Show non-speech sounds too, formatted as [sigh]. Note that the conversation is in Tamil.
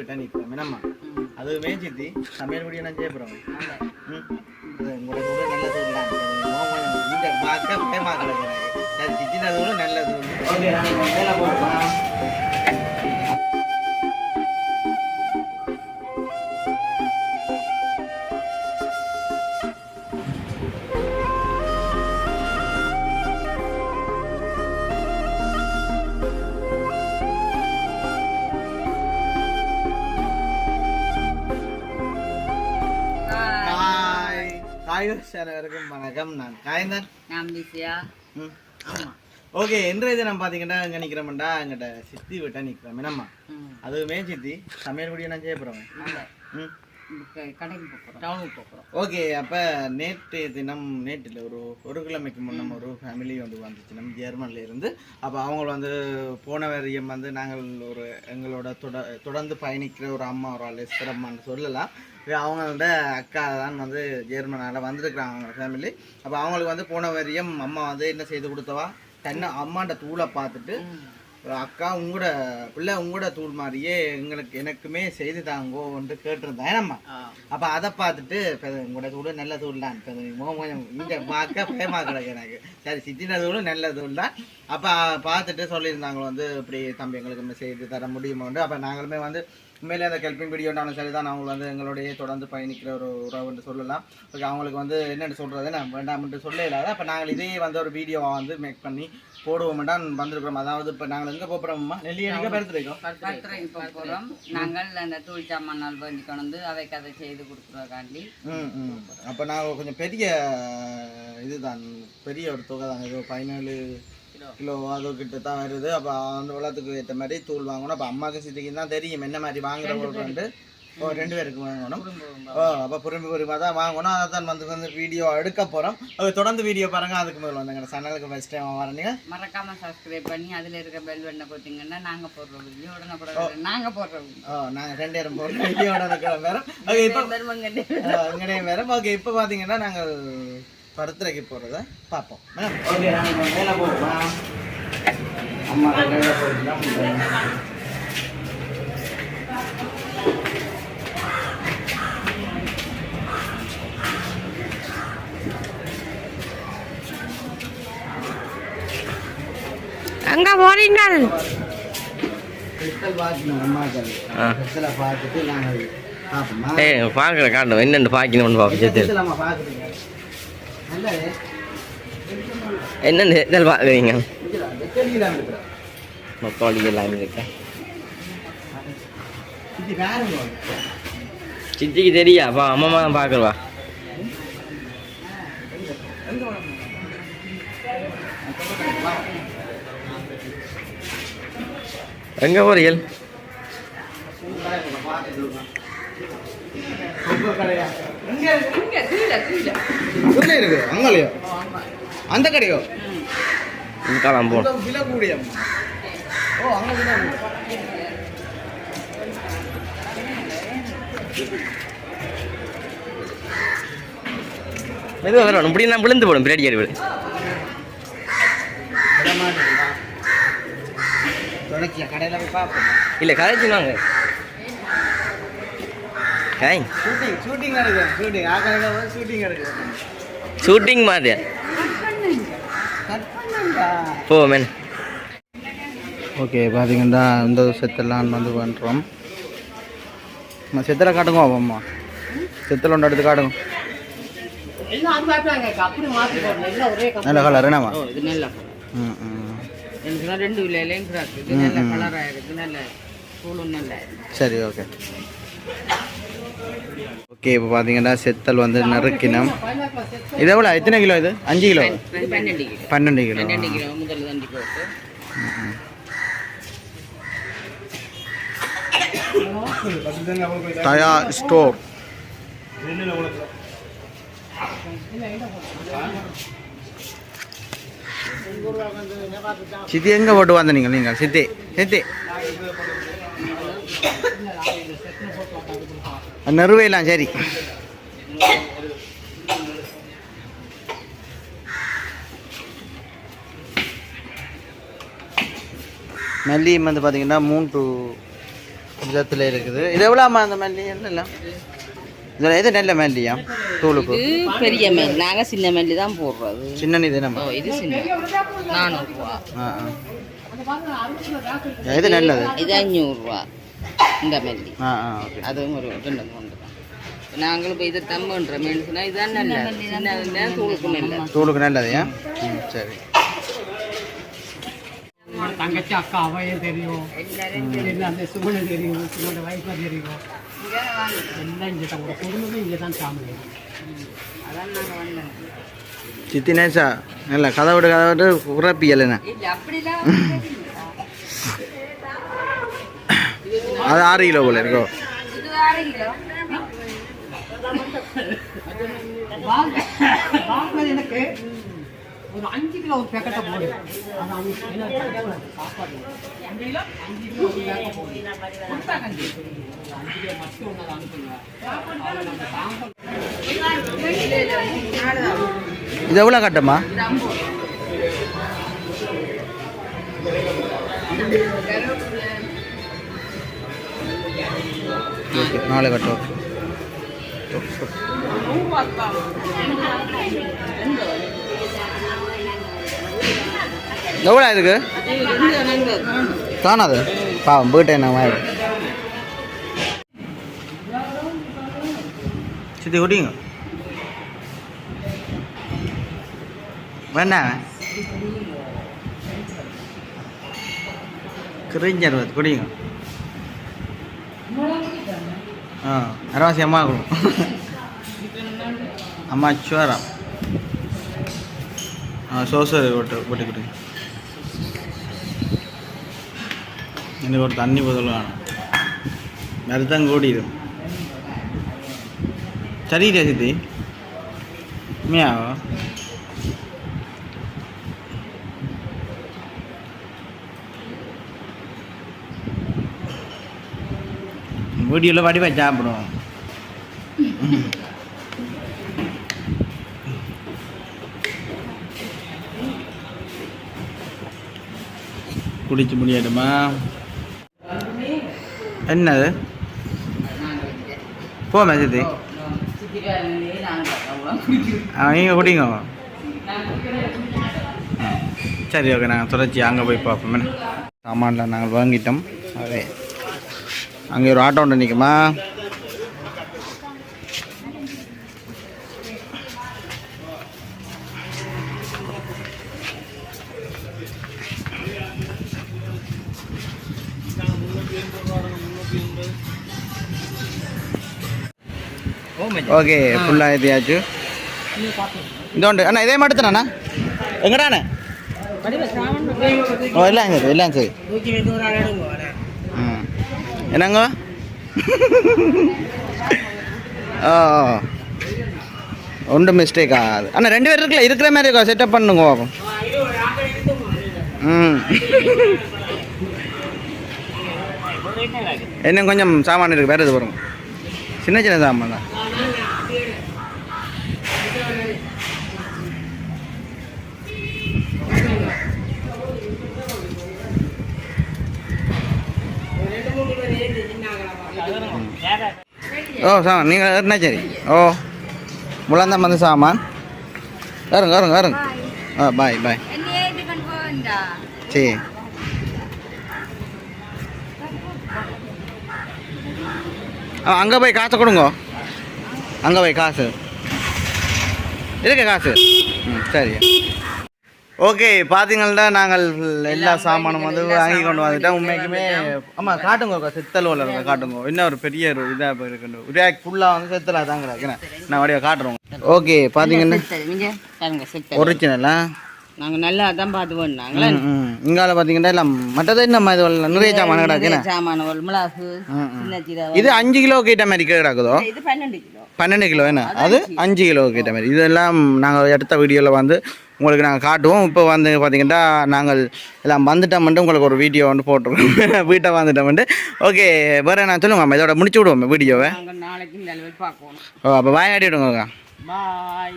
விட்டா நிற்கிறோம் என்னம்மா? அதுவுமே சித்தி சமையல் முடியும் நான் செய்யப்படுறோம் நல்லது கூட நல்ல இந்த பார்க்க கூட நல்லது. ஹாய் அனைவருக்கும் வணக்கம். நான் காயந்தன். நான் பிஸியா ம். ஓகே இன்றைய தினம் பார்த்தீங்கன்னா இங்கே நிற்கிறோம்டா எங்கிட்ட சித்தி விட்டா நிற்கிறோம் என்னம்மா? அதுவுமே சித்தி சமையல் முடியும் நான் நல்ல ம். கடைக்கு போகிறோம் டவுனுக்கு போகிறோம் ஓகே அப்போ நேற்று தினம் நேற்றில் ஒரு ஒரு கிழமைக்கு முன்னம் ஒரு ஃபேமிலி வந்து வந்துச்சு. நம்ம ஜெர்மனில் இருந்து. அப்போ அவங்க வந்து போன வரியம் வந்து நாங்கள் ஒரு எங்களோட தொட தொடர்ந்து பயணிக்கிற ஒரு அம்மா ஒரு ஆள் எஸ்தரம்மான்னு சொல்லலாம். அவங்களோட அக்கா தான் வந்து ஜெர்மனால வந்திருக்கிறாங்க அவங்க ஃபேமிலி அப்போ அவங்களுக்கு வந்து போன வரியம் அம்மா வந்து என்ன செய்து கொடுத்தவா? தன்னை அம்மாண்ட தூளை பார்த்துட்டு அக்கா உங்களோட பிள்ளை உங்களோட தூள் மாதிரியே எங்களுக்கு எனக்குமே செய்து தாங்கோ வந்து கேட்டிருந்தேன் ஏனம்மா அப்ப அதை பார்த்துட்டு உங்களோட தூள் நல்ல தூள் தான் கொஞ்சம் இங்க பார்க்க பயமா கிடக்கு எனக்கு. சரி சித்தின தூள் நல்ல தூள் தான். அப்ப பார்த்துட்டு சொல்லியிருந்தாங்க வந்து இப்படி தம்பி எங்களுக்கு செய்து தர முடியுமாண்டு. அப்ப நாங்களுமே வந்து உண்மையிலே அந்த ஹெல்பிங் வீடியோண்டாலும் சரி தான் அவங்க வந்து எங்களோடய தொடர்ந்து பயணிக்கிற ஒரு உறவுன்னு சொல்லலாம். ஓகே அவங்களுக்கு வந்து என்னென்னு சொல்கிறது நான் வேண்டாம்னு சொல்ல இல்லாத அப்போ நாங்கள் இதே வந்து ஒரு வீடியோவை வந்து மேக் பண்ணி போடுவோம்டான் வந்திருக்கிறோம். அதாவது இப்போ நாங்கள் எங்கே போகிறோம்மா நெல்லியடிக்க பெருத்துருக்கோம் பத்திரம் இப்போ போகிறோம் நாங்கள் அந்த தூள் கொண்டு வந்து அவைக்கு அதை செய்து கொடுக்குறதுக்காண்டி ம் ம். அப்போ நான் கொஞ்சம் பெரிய இதுதான். பெரிய ஒரு தொகை தான் இது பதினேழு கிலோ அது கிட்ட தான் வருது. அப்போ அந்த வளத்துக்கு ஏற்ற மாதிரி தூள் வாங்கணும். அப்போ அம்மாவுக்கு சித்திக்கு தான் தெரியும் என்ன மாதிரி வாங்குற ஒரு ஓ ரெண்டு பேருக்கு வாங்கணும். ஓ அப்போ புரிம்பு புரிமா தான் வாங்கணும். அதை தான் வந்து வந்து வீடியோ எடுக்க போகிறோம் அது தொடர்ந்து வீடியோ பாருங்க. அதுக்கு முதல்ல வந்து எங்கள் சேனலுக்கு ஃபஸ்ட் டைம் வரீங்க மறக்காம சப்ஸ்கிரைப் பண்ணி அதில் இருக்க பெல் பட்டனை போட்டிங்கன்னா நாங்கள் போடுற வீடியோ உடனே போடுற நாங்கள் போடுற வீடியோ ஓ நாங்கள் ரெண்டு பேரும் போகிறோம் வீடியோட இருக்கிற வேறு ஓகே இப்போ பெருமங்கண்டி எங்கடையும் வேற ஓகே இப்போ பார்த்தீங்கன்னா நாங்கள் பருத்துறைக்கு போகிறத பார்ப்போம் ஓகே நாங்கள் மேலே போகிறோம் அம்மா மேலே போயிட்டு அங்கே போறீங்கள். பார்க்கணும் என்னென்னு பார்க்கணும்னு பார்ப்போம் சேர்த்து கிறிஸ்டலாமா பார்க்குறீங்க மக்காளி எல்லாமே இருக்கேன் சித்திக்கு தெரியா? அப்பா அம்மா தான் பார்க்குறவா எங்கே போறீர்கள் உள்ள இருக்கு அங்கலையோ அந்த கடையோ? இதுக்காலாம் போ ஓ அங்க. மெதுவாக வரணும் இப்படி நான் விழுந்து போடும் பின்னாடி பார்ப்போம்? இல்லை கதைச்சு வாங்க. ஏய் ஷூட்டிங் ஷூட்டிங் நடக்குது ஷூட்டிங் ஷூட்டிங் நடக்குது. ஷூட்டிங் மாதிரி. போ மேன் ஓகே பார்த்தீங்கன்னா இந்த செத்தெல்லாம் வந்து பண்ணுறோம் அம்மா செத்தலை காட்டுங்க அம்மா. செத்தல் ஒன்று எடுத்து காட்டுங்க. நல்ல கலர் என்னம்மா? ம் ம். ரெண்டு விலையிலையும் கிராக்கு நல்ல கலராக நல்ல சரி ஓகே ஓகே இப்போ பார்த்தீங்கன்னா செத்தல் வந்து நறுக்கினம். இது எவ்வளோ எத்தனை கிலோ இது? அஞ்சு கிலோ? பன்னெண்டு கிலோ. தயா ஸ்டோர். சித்தி எங்கே போட்டு வந்த நீங்கள் நீங்கள் சித்தி சித்தி. நெருவையெல்லாம் சரி. மல்லியும் வந்து பார்த்தீங்கன்னா மூன்று விதத்தில் இருக்குது. இது எவ்வளோம்மா அந்த மல்லி? எல்லாம்? இதில் எது நல்ல மல்லியா? தூளுக்கு பெரிய மெல் நாங்கள் சின்ன மெல்லி தான் போடுறது. சின்ன இது நம்ம இது சின்ன நானூறுரூவா ஆ ஆ. இது நல்லது. இது அஞ்சூறுரூவா இந்த மெல்லி ஆ ஆ ஓகே. அதுவும் ஒரு ரெண்டு மூணு தான். நாங்களும் இப்போ இது தம்புன்ற மெல்ஸ்னா இதுதான் நல்ல சின்ன தூளுக்கு நல்ல தூளுக்கு நல்லது ஏன்? ம். சரி. தங்கச்சி அக்கா அவையும் தெரியும். அந்த சுமனை தெரியும். சுமனோட வைஃபை தெரியும். எல்லாம் இங்கே தான் குடும்பமே இங்கே தான் சாமி அதான் நாங்கள் வந்தோம். சித்தி நேசா நல்ல கதை விட்டு கதை விட்டு உறப்பியலைண்ணே இல்லை அப்படிலாம் அது ஆறு கிலோ போல இருக்கோ? எனக்கு ஒரு அஞ்சு கிலோ ஒரு பேக்கெட்டை போடு அது அவங்க சாப்பாடு அஞ்சு கிலோ அஞ்சு கிலோ ஒரு பேக்கெட் போடு அஞ்சு கிலோ மட்டும் ஒன்று அனுப்புங்க இது கட்டமா ஓகே நாலு கட்டம் எவ்வளோ இருக்கு காணாது பாவம் போயிட்டேன் நான் வாய் சித்தி குடிங்க வேண்டாம் கிரிஞ்சர் குடிங்க ஆ அரவாசி அம்மா கொடு அம்மா சுவரம் ஆ சோசர் ஓட்டு ஓட்டி கொடுங்க. எனக்கு ஒரு தண்ணி பதில் வேணும். மருதம் கூடிடும். சரிடா சித்தி? உண்மையாவோ? வீடியோவில் வடிவா சாப்பிடுவோம் குடிச்சு முடியாதுமா என்னது போ மெசதி நீங்கள் குடிங்க சரி ஓகே நாங்கள் தொடர்ச்சி அங்கே போய் பார்ப்போம் என்ன நாங்கள் வாங்கிட்டோம் அதே அங்கே ஒரு ஆட்டோ ஒன்று நிற்குமா ஓகே ஃபுல்லாக ஏற்றியாச்சு இதோண்டு அண்ணா இதே மட்டும் தானே எங்கடாண்ணே ஓ எல்லாம் சரி எல்லாம் சரி. என்னங்க? ஆ ஒன்றும் மிஸ்டேக் ஆகாது. அண்ணா ரெண்டு பேர் இருக்குல்ல இருக்கிற மாதிரி இருக்கா? செட்டப் பண்ணுங்க ம். இன்னும் கொஞ்சம் சாமான் இருக்குது வேறு இது வரும்? சின்ன சின்ன சாமான் தான். ஓ சாமான். நீங்கள் ஏறினா சரி. ஓ முழந்தான் வந்து சாமான். ஏறுங்க ஏறுங்க ஏறுங்க. ஆ பாய் பாய் சரி. ஆ அங்கே போய் காசை கொடுங்க. அங்கே போய் காசு. இருக்கு காசு. ம் சரி. ஓகே பார்த்தீங்கன்னா நாங்கள் எல்லா சாமானும் வந்து வாங்கி கொண்டு வந்துட்டோம். உண்மைக்குமே ஆமாம் காட்டுங்க செத்தல் வளருங்க காட்டுங்க. இன்னும் ஒரு பெரிய ஒரு இதாக இருக்கு ரேக் ஃபுல்லாக வந்து செத்தலாக தாங்க இருக்கு. நான் வடிவ காட்டுறோம் ஓகே பார்த்தீங்கன்னா ஒரிஜினலா நாங்கள் நல்லா தான் பார்த்து பண்ணாங்களே இங்கால பார்த்தீங்கன்னா எல்லாம் மற்றது என்ன இது நிறைய சாமான் கிடக்குண்ணே சாமான்கள் மிளகு இது அஞ்சு கிலோ கிட்ட மாதிரி கிடக்குதோ இது பன்னெண்டு கிலோ. பன்னெண்டு கிலோ என்ன? அது அஞ்சு. கிலோ கிட்ட மாதிரி. இதெல்லாம் நாங்கள் எடுத்த வீடியோவில் வந்து உங்களுக்கு நாங்கள் காட்டுவோம். இப்போ வந்து பார்த்தீங்கன்னா நாங்கள் எல்லாம் வந்துட்டோம்ட்டு உங்களுக்கு ஒரு வீடியோ வந்து போட்டிருக்கோம். [laughs] வீட்டை வந்துட்டோம்ட்டு ஓகே வேறு நான் சொல்லுங்க இதோட முடிச்சு விடுவோம் வீடியோவை. நாங்கள் நாளைக்கு பார்க்கணும். ஓ அப்போ வாயாடி விடுங்க பாய்